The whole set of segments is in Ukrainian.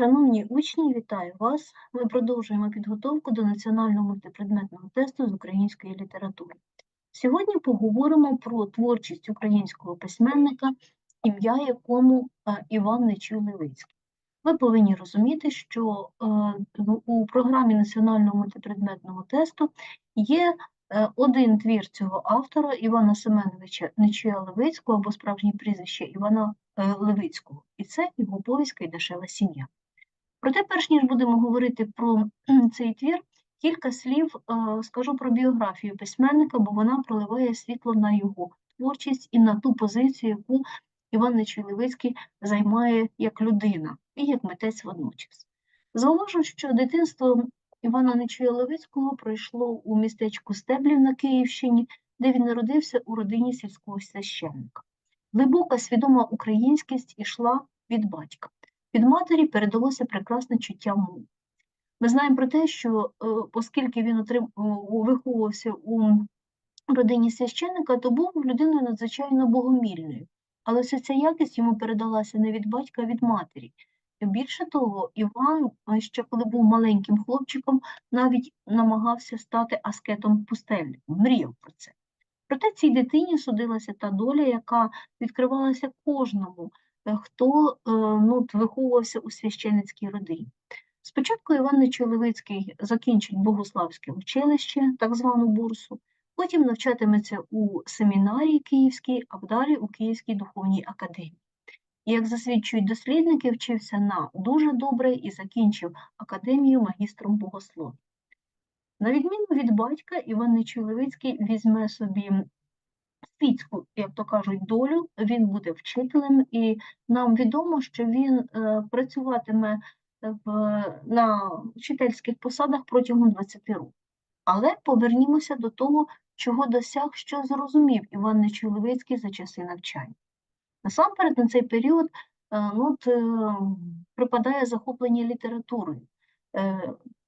Шановні учні, вітаю вас! Ми продовжуємо підготовку до національного мультипредметного тесту з української літератури. Сьогодні поговоримо про творчість українського письменника, ім'я якому е, Іван Нечуй Левицький. Ви повинні розуміти, що е, у програмі національного мультипредметного тесту є е, один твір цього автора Івана Семеновича Нечуя Левицького або справжнє прізвище Івана Левицького, і це його повістка і дешева сім'я. Проте, перш ніж будемо говорити про цей твір, кілька слів е, скажу про біографію письменника, бо вона проливає світло на його творчість і на ту позицію, яку Іван Нечуй-Левицький займає як людина і як митець водночас. Зауважу, що дитинство Івана Нечуйлевицького пройшло у містечку Стеблів на Київщині, де він народився у родині сільського священника. Глибока свідома українськість ішла від батька. Від матері передалося прекрасне чуття мови. Ми знаємо про те, що е, оскільки він отрим... виховувався у родині священника, то був людиною надзвичайно богомільною. Але вся ця якість йому передалася не від батька, а від матері. Більше того, Іван, е, ще коли був маленьким хлопчиком, навіть намагався стати аскетом пустельником, мріяв про це. Проте цій дитині судилася та доля, яка відкривалася кожному, Е, хто е, ну, виховувався у священицькій родині. Спочатку Іван Нечоловицький закінчить Богославське училище, так звану бурсу, потім навчатиметься у семінарії Київській, а далі у Київській духовній академії. Як засвідчують дослідники, вчився на дуже добре і закінчив академію магістром богослов'я. На відміну від батька, Іван Нечоловицький візьме собі світську, як то кажуть, долю, він буде вчителем, і нам відомо, що він е, працюватиме в, на вчительських посадах протягом 20 років. Але повернімося до того, чого досяг, що зрозумів Іван Нечоловицький за часи навчання. Насамперед, на цей період е, ну, от, е, припадає захоплення літературою.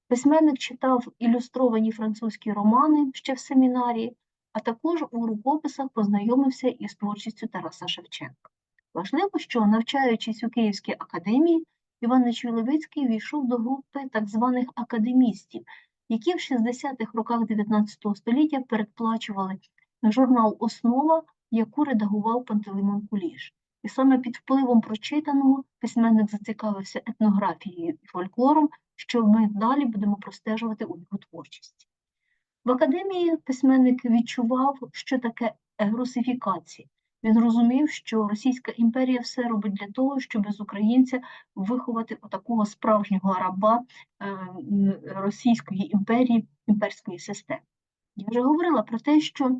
Письменник читав ілюстровані французькі романи ще в семінарії, а також у рукописах познайомився із творчістю Тараса Шевченка. Важливо, що, навчаючись у Київській академії, Іван Нечуй-Левицький війшов до групи так званих академістів, які в 60-х роках 19 століття передплачували журнал Основа, яку редагував Пантелеймон Куліш. І саме під впливом прочитаного письменник зацікавився етнографією і фольклором, що ми далі будемо простежувати у його творчості. В академії письменник відчував, що таке русифікація. Він розумів, що Російська імперія все робить для того, щоб з українця виховати такого справжнього раба е, Російської імперії, імперської системи. Я вже говорила про те, що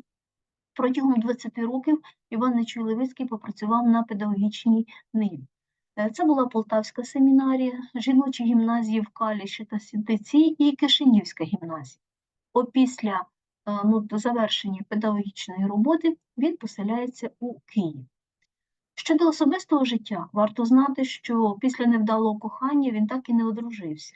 протягом 20 років Іван Нечуй-Левицький попрацював на педагогічній ниві. Е, це була Полтавська семінарія, жіночі гімназії в Каліші та Сінтиці і Кишинівська гімназія опісля е, ну, завершення педагогічної роботи він поселяється у Київ. Щодо особистого життя, варто знати, що після невдалого кохання він так і не одружився.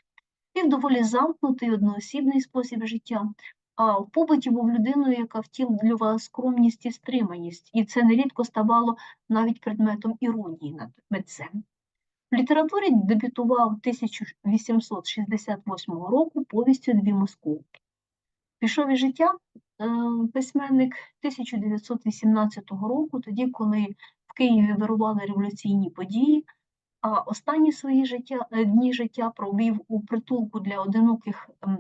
Він доволі замкнутий одноосібний спосіб життя, а в побуті був людиною, яка втілювала скромність і стриманість, і це нерідко ставало навіть предметом іронії над митцем. В літературі дебютував 1868 року повістю Дві Московки. Пішов із життя е, письменник 1918 року, тоді, коли в Києві вирували революційні події, а останні свої життя, е, дні життя провів у притулку для одиноких ем,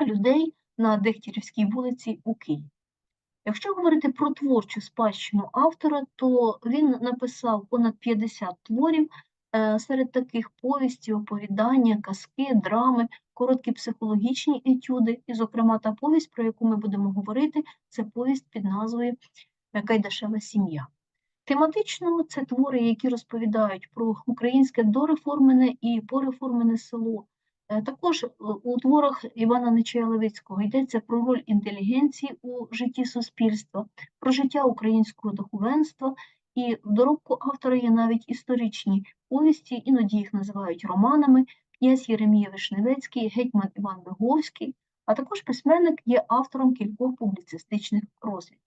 людей на Дегтярівській вулиці у Києві. Якщо говорити про творчу спадщину автора, то він написав понад 50 творів, серед таких повісті, оповідання, казки, драми, короткі психологічні етюди, і, зокрема, та повість, про яку ми будемо говорити, це повість під назвою Кайдашева сім'я. Тематично це твори, які розповідають про українське дореформене і пореформене село. Е, також е, у творах Івана Нечая Левицького йдеться про роль інтелігенції у житті суспільства, про життя українського духовенства і в доробку автора є навіть історичні повісті, іноді їх називають романами, князь Єремія Вишневецький, гетьман Іван Виговський, а також письменник є автором кількох публіцистичних розвідок.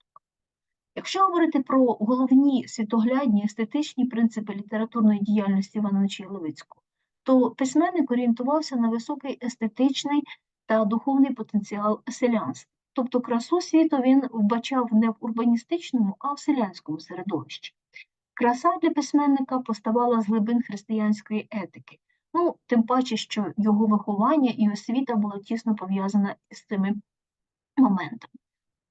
Якщо говорити про головні світоглядні естетичні принципи літературної діяльності Івана Нечаєловицького, то письменник орієнтувався на високий естетичний та духовний потенціал селянства. Тобто красу світу він вбачав не в урбаністичному, а в селянському середовищі. Краса для письменника поставала з глибин християнської етики. Ну, тим паче, що його виховання і освіта була тісно пов'язана з цими моментами.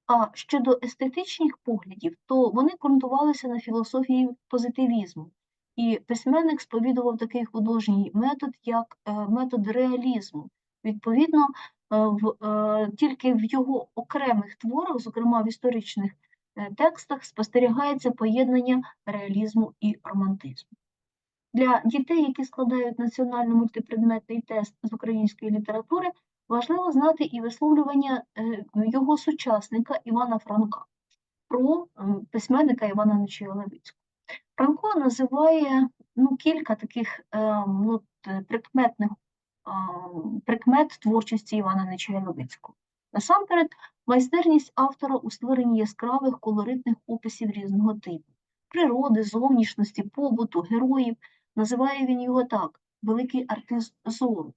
А щодо естетичних поглядів, то вони ґрунтувалися на філософії позитивізму, і письменник сповідував такий художній метод, як е, метод реалізму. Відповідно, в, е, тільки в його окремих творах, зокрема в історичних е, текстах, спостерігається поєднання реалізму і романтизму. Для дітей, які складають національно-мультипредметний тест з української літератури, важливо знати і висловлювання е, його сучасника Івана Франка про письменника Івана Нечіолевицького. Франко називає ну, кілька таких е, ну, т- прикметних прикмет творчості Івана Нечуя Левицького. Насамперед, майстерність автора у створенні яскравих колоритних описів різного типу природи, зовнішності, побуту, героїв. Називає він його так великий артист зору.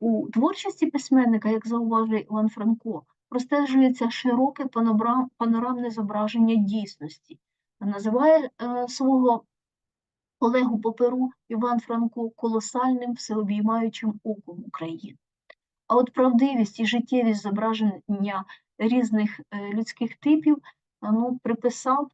У творчості письменника, як зауважує Іван Франко, простежується широке панорамне зображення дійсності. Називає е, свого колегу по перу Іван Франко колосальним всеобіймаючим оком України. А от правдивість і життєвість зображення різних е, людських типів ну, приписав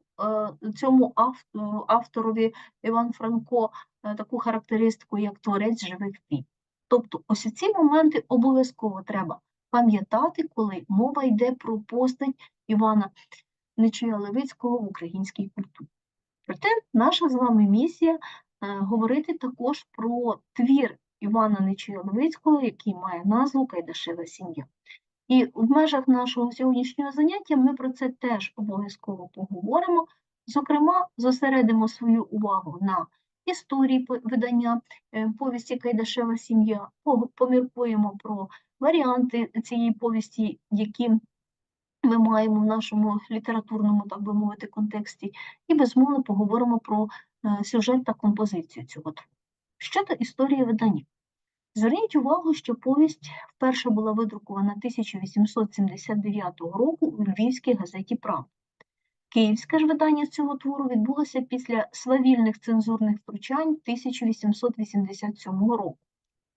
е, цьому ав- авторові Іван Франко е, таку характеристику, як творець живих типів. Тобто ось ці моменти обов'язково треба пам'ятати, коли мова йде про постать Івана Нечуя Левицького в українській культурі. Проте наша з вами місія е, говорити також про твір Івана Нечуя який має назву Кайдашева сім'я. І в межах нашого сьогоднішнього заняття ми про це теж обов'язково поговоримо. Зокрема, зосередимо свою увагу на історії видання е, повісті Кайдашева сім'я, поміркуємо про варіанти цієї повісті, які ми маємо в нашому літературному, так би мовити, контексті, і безумовно поговоримо про е, сюжет та композицію цього твору. Щодо історії видання. Зверніть увагу, що повість вперше була видрукована 1879 року у Львівській газеті Правда. Київське ж видання цього твору відбулося після свавільних цензурних втручань 1887 року.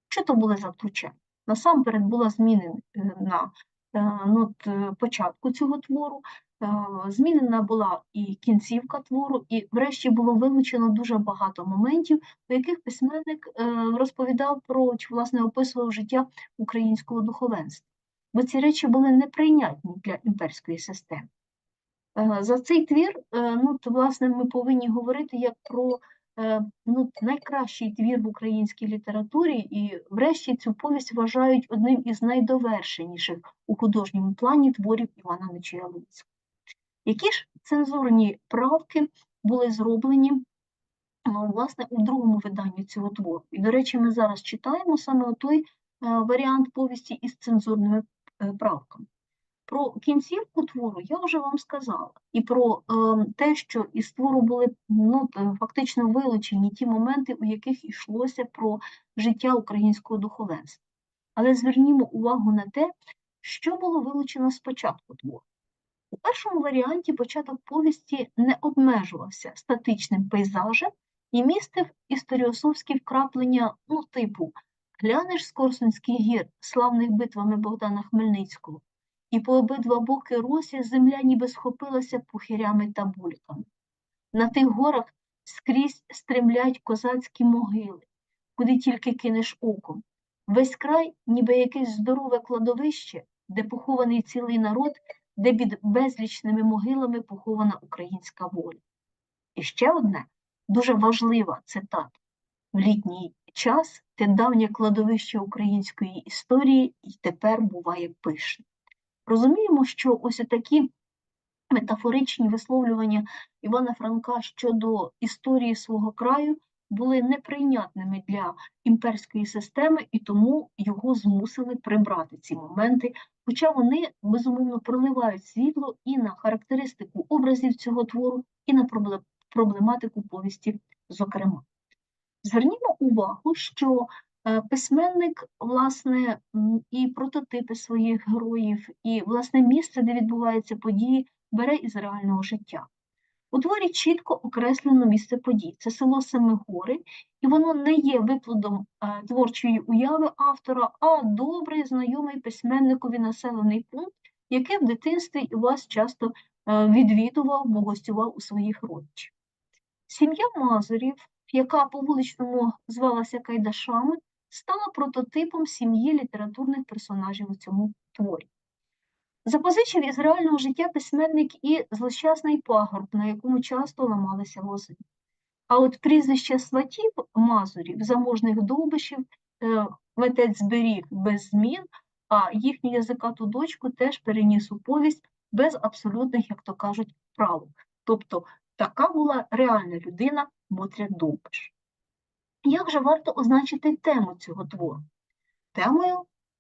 Що то були за втручання? Насамперед була змінена е, ну, от, е, початку цього твору, е, змінена була і кінцівка твору, і врешті було вилучено дуже багато моментів, у яких письменник розповідав про чи власне описував життя українського духовенства. Бо ці речі були неприйнятні для імперської системи. За цей твір, ну, то, власне, ми повинні говорити як про ну, найкращий твір в українській літературі, і врешті цю повість вважають одним із найдовершеніших у художньому плані творів Івана Нечуя Які ж цензурні правки були зроблені ну, власне у другому виданні цього твору? І, до речі, ми зараз читаємо саме той е, варіант повісті із цензурними е, правками. Про кінцівку твору я вже вам сказала, і про е, те, що із твору були ну, фактично вилучені ті моменти, у яких йшлося про життя українського духовенства. Але звернімо увагу на те, що було вилучено спочатку твору. У першому варіанті початок повісті не обмежувався статичним пейзажем і містив історіосовські вкраплення, ну, типу глянеш з Корсунських гір, славних битвами Богдана Хмельницького, і по обидва боки росі земля ніби схопилася пухирями та бульками. На тих горах скрізь стремлять козацькі могили, куди тільки кинеш оком. Весь край, ніби якесь здорове кладовище, де похований цілий народ, де під безлічними могилами похована українська воля. І ще одне дуже важлива цитата. В літній час те давнє кладовище української історії і тепер буває пишне. Розуміємо, що ось такі метафоричні висловлювання Івана Франка щодо історії свого краю були неприйнятними для імперської системи, і тому його змусили прибрати ці моменти, хоча вони безумовно проливають світло і на характеристику образів цього твору, і на проблематику повісті, зокрема. Звернімо увагу, що письменник, власне, і прототипи своїх героїв, і власне місце, де відбуваються події, бере із реального життя. У творі чітко окреслено місце подій. Це село Семигори, і воно не є виплодом е, творчої уяви автора, а добрий знайомий письменникові населений пункт, який в дитинстві і вас часто е, відвідував, бо гостював у своїх родичів. Сім'я Мазурів, яка по вуличному звалася Кайдашами, стала прототипом сім'ї літературних персонажів у цьому творі. Запозичив із реального життя письменник і злощасний пагорб, на якому часто ламалися вози. А от прізвище сватів Мазурів, заможних довбишів, е, митець зберіг без змін, а їхню язикату дочку теж переніс у повість без абсолютних, як то кажуть, правок. Тобто така була реальна людина Мотря Довбиш. Як же варто означити тему цього твору? Темою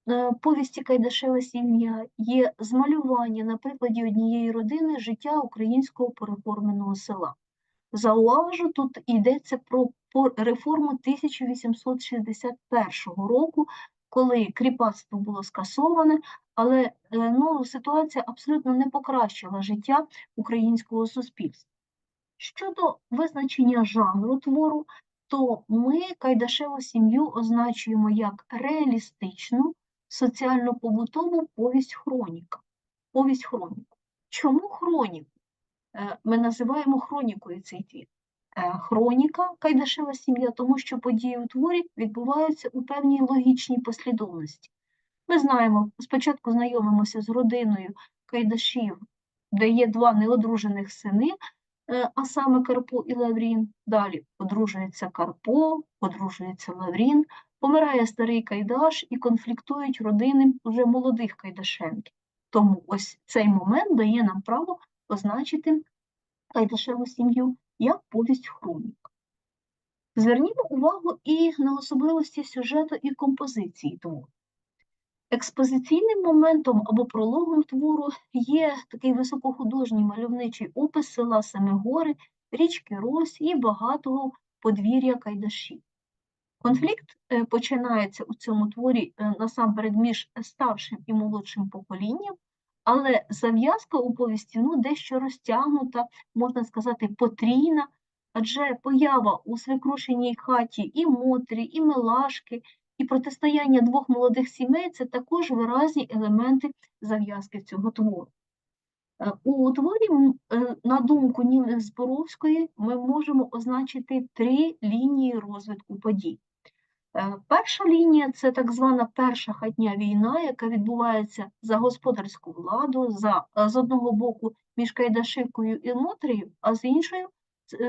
е, повісті Кайдашева сім'я є змалювання на прикладі однієї родини життя українського переформеного села. Зауважу, тут йдеться про реформу 1861 року, коли кріпацтво було скасоване, але е, ну, ситуація абсолютно не покращила життя українського суспільства. Щодо визначення жанру твору, то ми Кайдашеву сім'ю означуємо як реалістичну, соціально-побутову повість хроніка. Повість хроніку. Чому хроніку? Е, Ми називаємо хронікою цей твір. Е, Хроніка Кайдашева сім'я, тому що події у творі відбуваються у певній логічній послідовності. Ми знаємо, спочатку знайомимося з родиною Кайдашів, де є два неодружених сини, а саме Карпо і Лаврін. Далі одружується Карпо, одружується Лаврін, помирає старий Кайдаш і конфліктують родини вже молодих Кайдашенків. Тому ось цей момент дає нам право позначити Кайдашеву сім'ю як повість хронік. Звернімо увагу і на особливості сюжету і композиції твору. Експозиційним моментом або прологом твору є такий високохудожній мальовничий опис села Семигори, річки Рось і багатого подвір'я Кайдашів. Конфлікт е, починається у цьому творі е, насамперед між старшим і молодшим поколінням, але зав'язка у повісті ну, дещо розтягнута, можна сказати, потрійна, адже поява у свекрушеній хаті і Мотрі, і Милашки, і протистояння двох молодих сімей це також виразні елементи зав'язки цього твору. Е, У творі, е, на думку Ніни Зборовської, ми можемо означити три лінії розвитку подій. Е, Перша лінія це так звана перша хатня війна, яка відбувається за господарську владу, за, з одного боку між Кайдашивкою і Мотрею, а з іншою,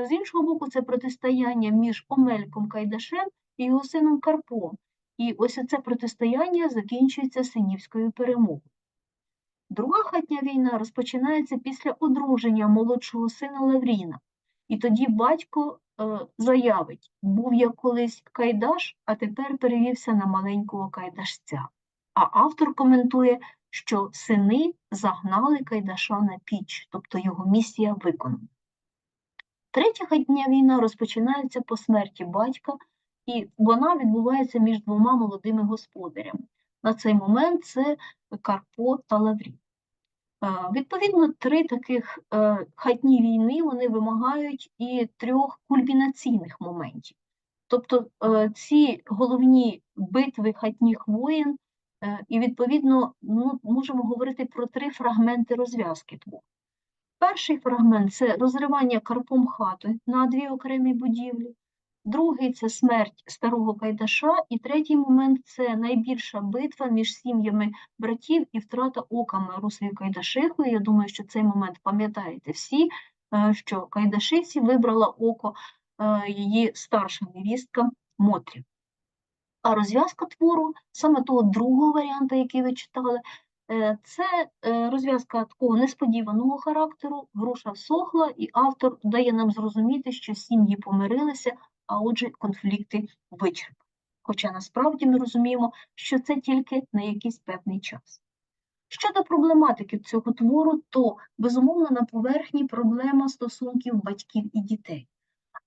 з іншого боку, це протистояння між Омельком Кайдашем і його сином Карпом. І ось це протистояння закінчується Синівською перемогою. Друга хатня війна розпочинається після одруження молодшого сина Лавріна. І тоді батько е, заявить, був я колись Кайдаш, а тепер перевівся на маленького Кайдашця. А автор коментує, що сини загнали Кайдаша на піч, тобто його місія виконана. Третя хатня війна розпочинається по смерті батька, і вона відбувається між двома молодими господарями. На цей момент це Карпо та Лаврін. Е, Відповідно, три таких е, хатні війни вони вимагають і трьох кульмінаційних моментів. Тобто е, ці головні битви хатніх воєн, е, і відповідно ну, можемо говорити про три фрагменти розв'язки твору. Перший фрагмент це розривання Карпом хати на дві окремі будівлі. Другий це смерть старого Кайдаша, і третій момент це найбільша битва між сім'ями братів і втрата ока Марусею Кайдашихою. Я думаю, що цей момент пам'ятаєте всі, е, що Кайдашиці вибрала око е, її старша невістка Мотрі. А розв'язка твору, саме того другого варіанту, який ви читали, е, це розв'язка такого несподіваного характеру, груша всохла, і автор дає нам зрозуміти, що сім'ї помирилися, а отже, конфлікти вичерпані. Хоча насправді ми розуміємо, що це тільки на якийсь певний час. Щодо проблематики цього твору, то безумовно на поверхні проблема стосунків батьків і дітей.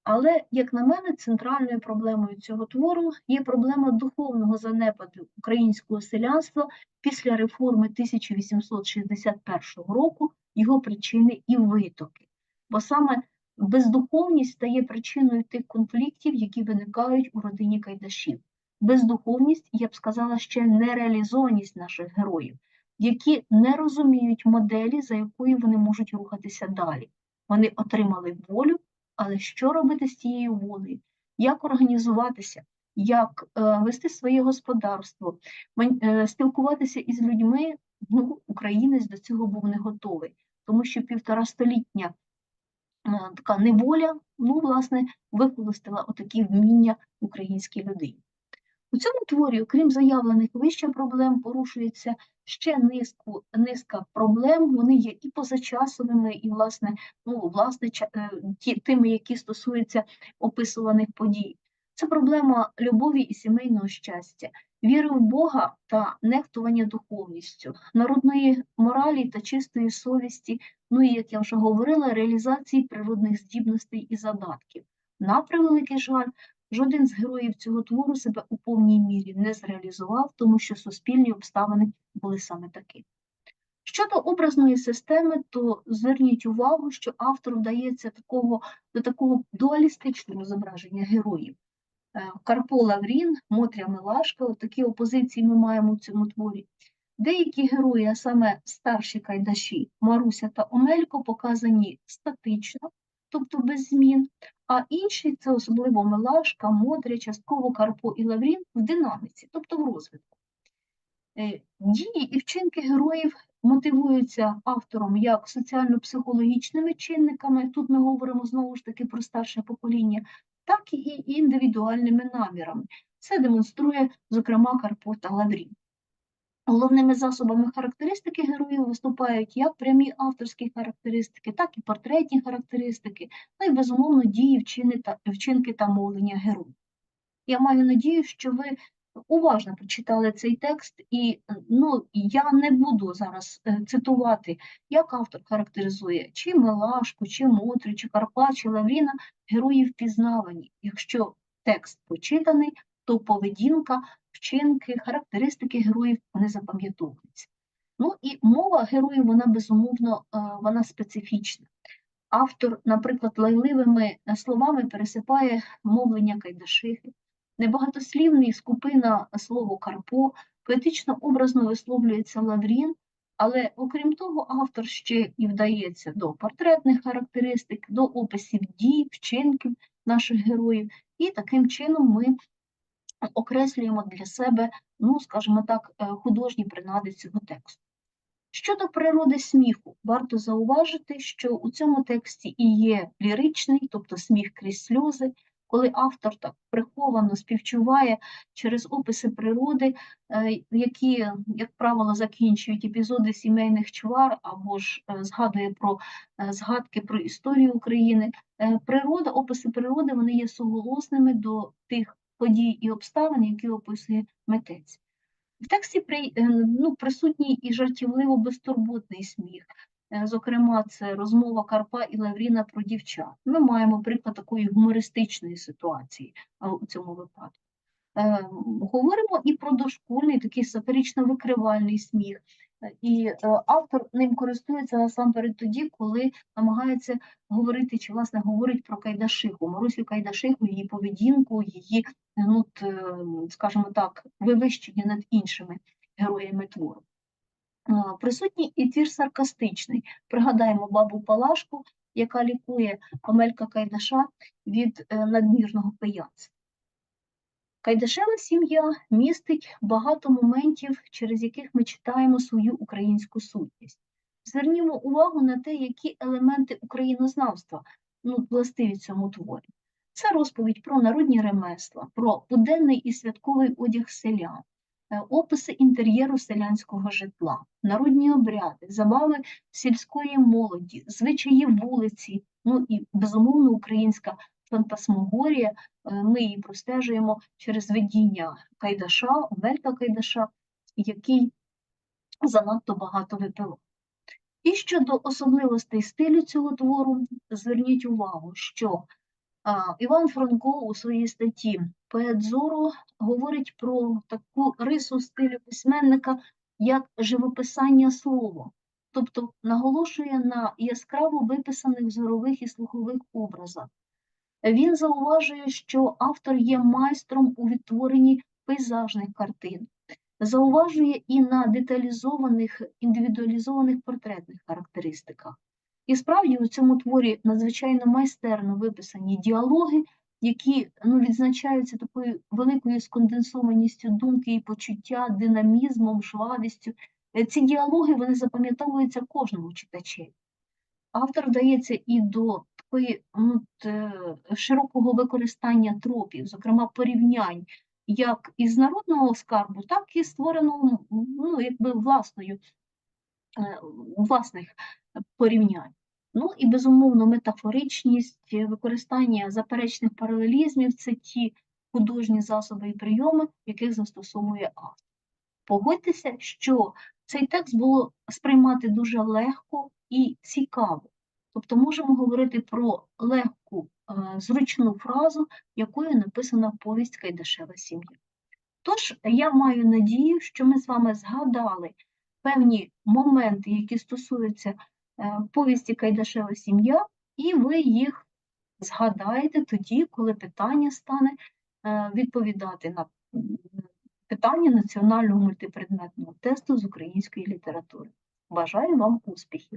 Але, як на мене, центральною проблемою цього твору є проблема духовного занепаду українського селянства після реформи 1861 року, його причини і витоки. Бо саме бездуховність стає причиною тих конфліктів, які виникають у родині Кайдашів. Бездуховність, я б сказала, ще нереалізованість наших героїв, які не розуміють моделі, за якою вони можуть рухатися далі. Вони отримали волю, але що робити з цією волею? Як організуватися, як е, вести своє господарство, е, спілкуватися із людьми? Ну, українець до цього був не готовий, тому що півтора столітня е, така неволя, ну, власне, вихолостила отакі вміння українській людині. У цьому творі, окрім заявлених вище проблем, порушується ще низку, низка проблем. Вони є і позачасовими, і, власне, ну, власне, е, ті, тими, які стосуються описуваних подій. Це проблема любові і сімейного щастя, віри в Бога та нехтування духовністю, народної моралі та чистої совісті, ну і, як я вже говорила, реалізації природних здібностей і задатків. На превеликий жаль, Жоден з героїв цього твору себе у повній мірі не зреалізував, тому що суспільні обставини були саме такі. Щодо образної системи, то зверніть увагу, що автор вдається такого, до такого дуалістичного зображення героїв. Е, Карпо Лаврін, Мотря Милашка, такі опозиції ми маємо в цьому творі. Деякі герої, а саме старші кайдаші, Маруся та Омелько, показані статично, тобто без змін, а інші це особливо Милашка, Модря, частково Карпо і Лаврін в динаміці, тобто в розвитку. Е, Дії і вчинки героїв мотивуються автором як соціально-психологічними чинниками, тут ми говоримо знову ж таки про старше покоління, так і індивідуальними намірами. Це демонструє, зокрема, Карпо та Лаврін. Головними засобами характеристики героїв виступають як прямі авторські характеристики, так і портретні характеристики, ну і, безумовно, дії, вчини та, вчинки та мовлення героїв. Я маю надію, що ви уважно прочитали цей текст, і ну, я не буду зараз е, цитувати, як автор характеризує чи Милашку, чи Мотрю, чи Карпа, чи Лавріна, герої впізнавані. Якщо текст почитаний, то поведінка, вчинки, характеристики героїв вони запам'ятовуються. Ну і мова героїв, вона безумовно е, вона специфічна. Автор, наприклад, лайливими е, словами пересипає мовлення Кайдашихи, небагатослівний скупина слово Карпо, поетично образно висловлюється Лаврін, але окрім того, автор ще і вдається до портретних характеристик, до описів дій, вчинків наших героїв, і таким чином ми окреслюємо для себе, ну, скажімо так, е, художні принади цього тексту. Щодо природи сміху, варто зауважити, що у цьому тексті і є ліричний, тобто сміх крізь сльози, коли автор так приховано співчуває через описи природи, е, які, як правило, закінчують епізоди сімейних чвар або ж е, згадує про згадки про історію України. Природа, описи природи вони є суголосними до тих подій і обставин, які описує митець. В тексті при, е, ну, присутній і жартівливо безтурботний сміх. Е, Зокрема, це розмова Карпа і Лавріна про дівчат. Ми маємо приклад такої гумористичної ситуації у цьому випадку. Е, Говоримо і про дошкульний, такий сатирично-викривальний сміх. І е, автор ним користується насамперед тоді, коли намагається говорити, чи власне говорить про Кайдашиху, Марусю Кайдашиху, її поведінку, її, ну, е, скажімо так, вивищення над іншими героями твору. Е, Присутній і твір саркастичний. Пригадаємо бабу Палашку, яка лікує Омелька Кайдаша від надмірного пияцтва. Кайдашева сім'я містить багато моментів, через яких ми читаємо свою українську сутність. Звернімо увагу на те, які елементи українознавства ну, властиві цьому творі. Це розповідь про народні ремесла, про буденний і святковий одяг селян, е, описи інтер'єру селянського житла, народні обряди, забави сільської молоді, звичаї вулиці, ну і безумовно українська фантасмогорія. Е, Ми її простежуємо через видіння Кайдаша, Омелька Кайдаша, який занадто багато випивав. І щодо особливостей стилю цього твору, зверніть увагу, що Іван Франко у своїй статті «Поет зору» говорить про таку рису стилю письменника, як живописання словом, тобто наголошує на яскраво виписаних зорових і слухових образах. Він зауважує, що автор є майстром у відтворенні пейзажних картин, зауважує і на деталізованих, індивідуалізованих портретних характеристиках. І справді у цьому творі надзвичайно майстерно виписані діалоги, які ну, відзначаються такою великою сконденсованістю думки і почуття, динамізмом, швавістю. Е, Ці діалоги вони запам'ятовуються кожному читачеві. Автор вдається і до такої ну, т- широкого використання тропів, зокрема порівнянь, як із народного скарбу, так і створеного ну, якби власною, е, власних порівнянь. Ну і безумовно метафоричність, е, використання заперечних паралелізмів це ті художні засоби і прийоми, яких застосовує автор. Погодьтеся, що цей текст було сприймати дуже легко і цікаво. Тобто можемо говорити про легку, е, зручну фразу, якою написана повість Кайдашева сім'я. Тож я маю надію, що ми з вами згадали певні моменти, які стосуються е, повісті Кайдашева сім'я, і ви їх згадаєте тоді, коли питання стане е, відповідати на питання національного мультипредметного тесту з української літератури. Бажаю вам успіхів!